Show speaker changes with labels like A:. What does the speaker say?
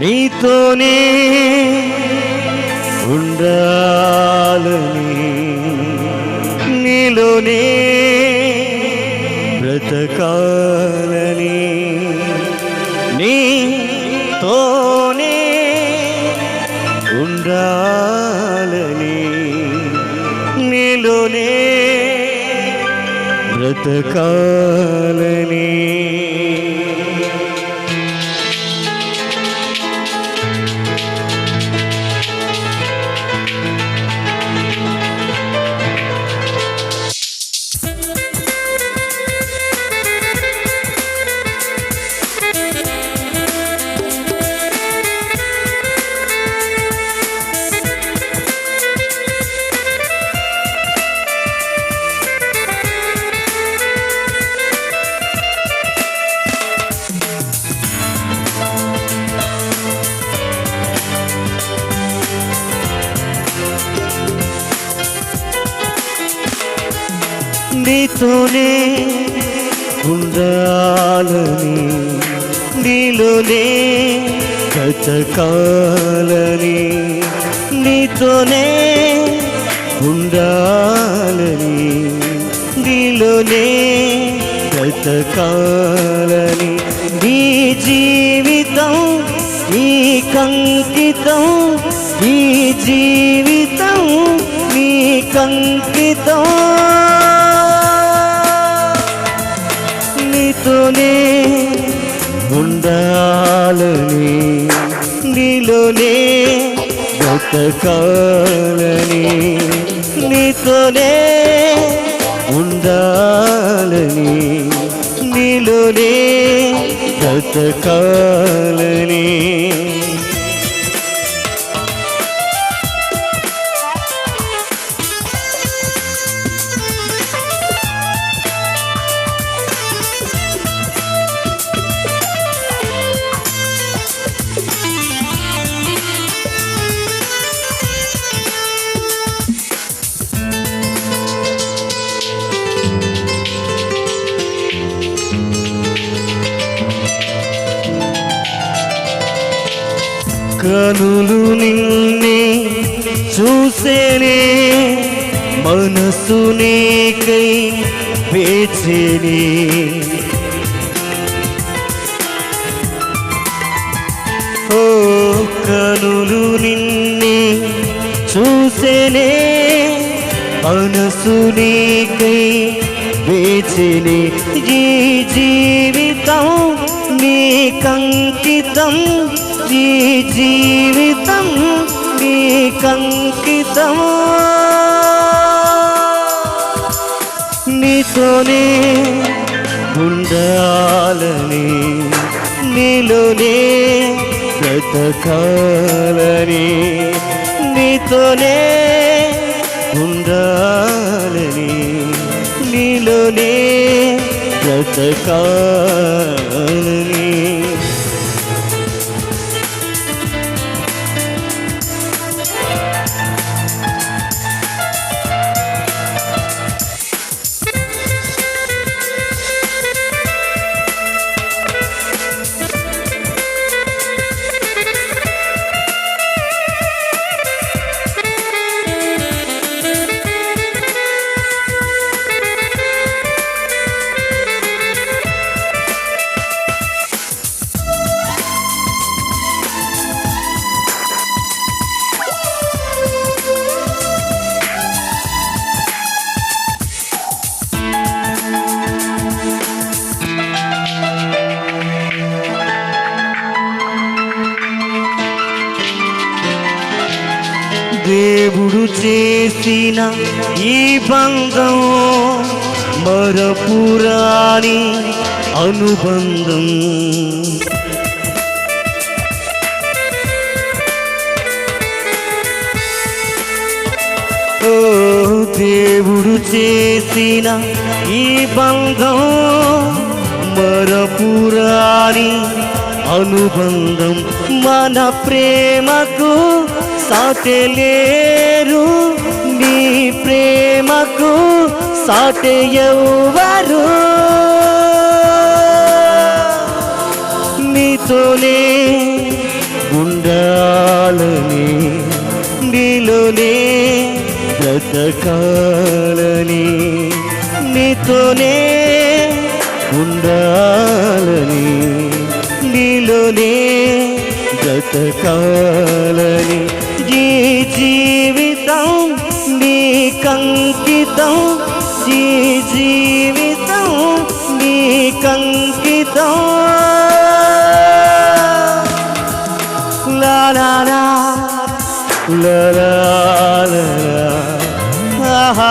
A: నీతోనే ఉండాలని నీలోనే బ్రతకాలని నీతోనే ఉండాలని నీలోనే బ్రతకాలని నీతోనే ఉండాలని నీలోనే బ్రతకాలని నీతోనే ఉండాలని నీలోనే బ్రతకాలని నీ జీవితం నీ కంకితం నీ జీవితం నీ కంకి నీతోనే ఉండాలని నీలోనే బ్రతకాలని నీతోనే ఉండాలని నీలోనే బ్రతకాలని కనులు నిన్నే చూసేనే మనసు నీకై వేచేనే. ఓ కనులు నిన్నే చూసేనే మనసు నీకై వేచిని. ఈ జీవితం నీకంకితం ఈ జీవితం నీ కంకితం నీతోనే ఉండాలని నీలోనే బ్రతకాలని నీతోనే ఉండాలని నీలోనే బ్రతకాలని. దేవుడు చేసిన ఈ బంధం మరపురాని అనుబంధం. దేవుడు చేసిన ఈ బంధం మరపురాని అనుబంధం. మన ప్రేమకు సాటలేరు నీ ప్రేమకు సాటెవ్వరు నీతోనే ఉండాలని నీలోనే బ్రతకాలని నీతోనే ఉండాలని నీలోనే బ్రతకాలని. నీ జీవితం నీ కంకితం నీ జీవితం నీ కంకితం లాలా లాలా లాలా ఆహా